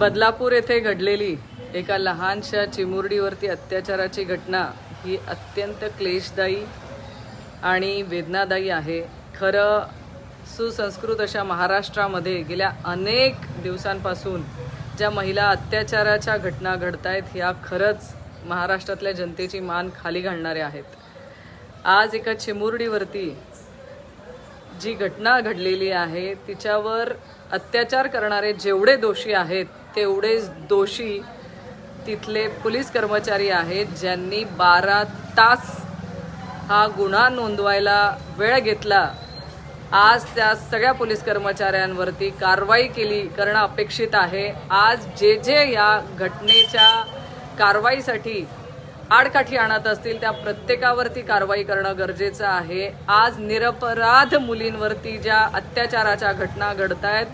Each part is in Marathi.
बदलापूर येथे घडलेली एका लहानशा चिमुरडीवरती अत्याचाराची घटना ही अत्यंत क्लेशदायी आणि वेदनादायी आहे. खरं सुसंस्कृत अशा महाराष्ट्रामध्ये गेल्या अनेक दिवसांपासून ज्या महिला अत्याचाराच्या घटना घडत आहेत ह्या खरंच महाराष्ट्रातल्या जनतेची मान खाली घालणाऱ्या आहेत. आज एका चिमुरडीवरती जी घटना घडलेली आहे तिच्यावर अत्याचार करणारे जेवढे दोषी आहेत तेवढेच दोषी तिथले पोलीस कर्मचारी आहेत ज्यांनी बारा तास हा गुन्हा नोंदवायला वेळ घेतला. आज त्या सगळ्या पोलीस कर्मचाऱ्यांवरती कारवाई केली करणं अपेक्षित आहे. आज जे जे या घटनेच्या कारवाईसाठी आडकाठी आणत असतील त्या प्रत्येकावरती कारवाई करणं गरजेचं आहे. आज निरपराध मुलींवरती ज्या अत्याचाराच्या घटना घडत आहेत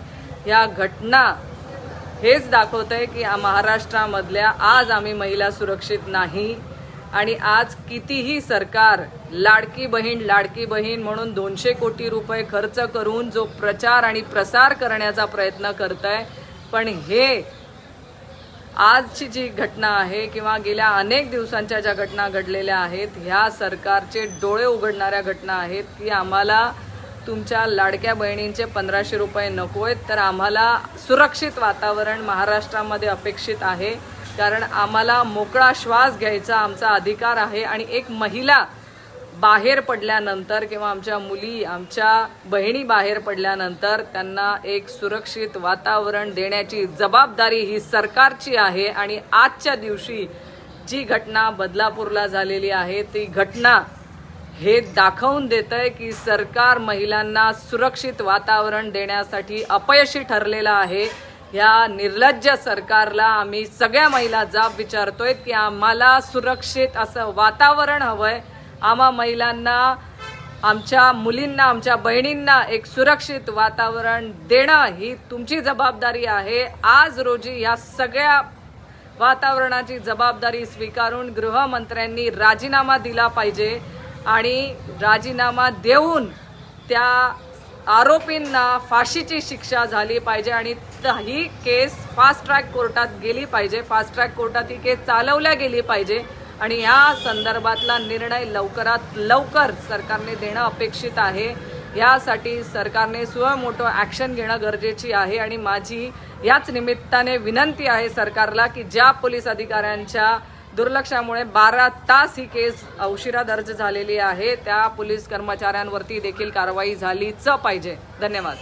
ह्या घटना हेच दाखवत आहे की महाराष्ट्रामधल्या आज आम्ही महिला सुरक्षित नाही आणि आज कितीही सरकार लाडकी बहीण लाडकी बहीण म्हणून दोनशे कोटी रुपये खर्च करून जो प्रचार आणि प्रसार करण्याचा प्रयत्न करत आहे पण हे आजची जी घटना आहे किंवा गेल्या अनेक दिवसांच्या ज्या घटना घडलेल्या आहेत ह्या सरकारचे डोळे उघडणाऱ्या घटना आहेत की आम्हाला तुमच्या लाडक्या बहिणींचे पंधराशे रुपये नको आहेत तर आम्हाला सुरक्षित वातावरण महाराष्ट्रामध्ये अपेक्षित आहे. कारण आम्हाला मोकळा श्वास घ्यायचा आमचा अधिकार आहे आणि एक महिला बाहेर पडल्यानंतर किंवा आमच्या मुली आमच्या बहिणी बाहेर पडल्यानंतर त्यांना एक सुरक्षित वातावरण देण्याची जबाबदारी ही सरकारची आहे आणि आजच्या दिवशी जी घटना बदलापूरला झालेली आहे ती घटना हे दाखवून देत आहे की सरकार महिलांना सुरक्षित वातावरण देण्यासाठी अपयशी ठरलेलं आहे. या निर्लज्ज सरकारला आम्ही सगळ्या महिला जाब विचारतोय की आम्हाला सुरक्षित असं वातावरण हवं आहे आम्हा महिलांना आमच्या मुलींना आमच्या बहिणींना एक सुरक्षित वातावरण देणं ही तुमची जबाबदारी आहे. आज रोजी या सगळ्या वातावरणाची जबाबदारी स्वीकारून गृहमंत्र्यांनी राजीनामा दिला पाहिजे आणि राजीनामा देऊन त्या आरोपींना फाशीची शिक्षा झाली पाहिजे आणि ही केस फास्ट ट्रॅक कोर्टात गेली पाहिजे. फास्ट ट्रॅक कोर्टात ही केस चालवल्या गेली पाहिजे. आणि या संदर्भातला निर्णय लवकरात लवकर सरकारने देणं अपेक्षित आहे. यासाठी सरकारने सुमोटो ॲक्शन घेणं गरजेची आहे आणि माझी याच निमित्ताने विनंती आहे सरकारला की ज्या पोलीस अधिकाऱ्यांच्या दुर्लक्षामुळे बारा तास ही केस उशिरा दर्ज झालेली आहे त्या पोलीस कर्मचाऱ्यांवरती देखील कारवाई झालीच पाहिजे. धन्यवाद.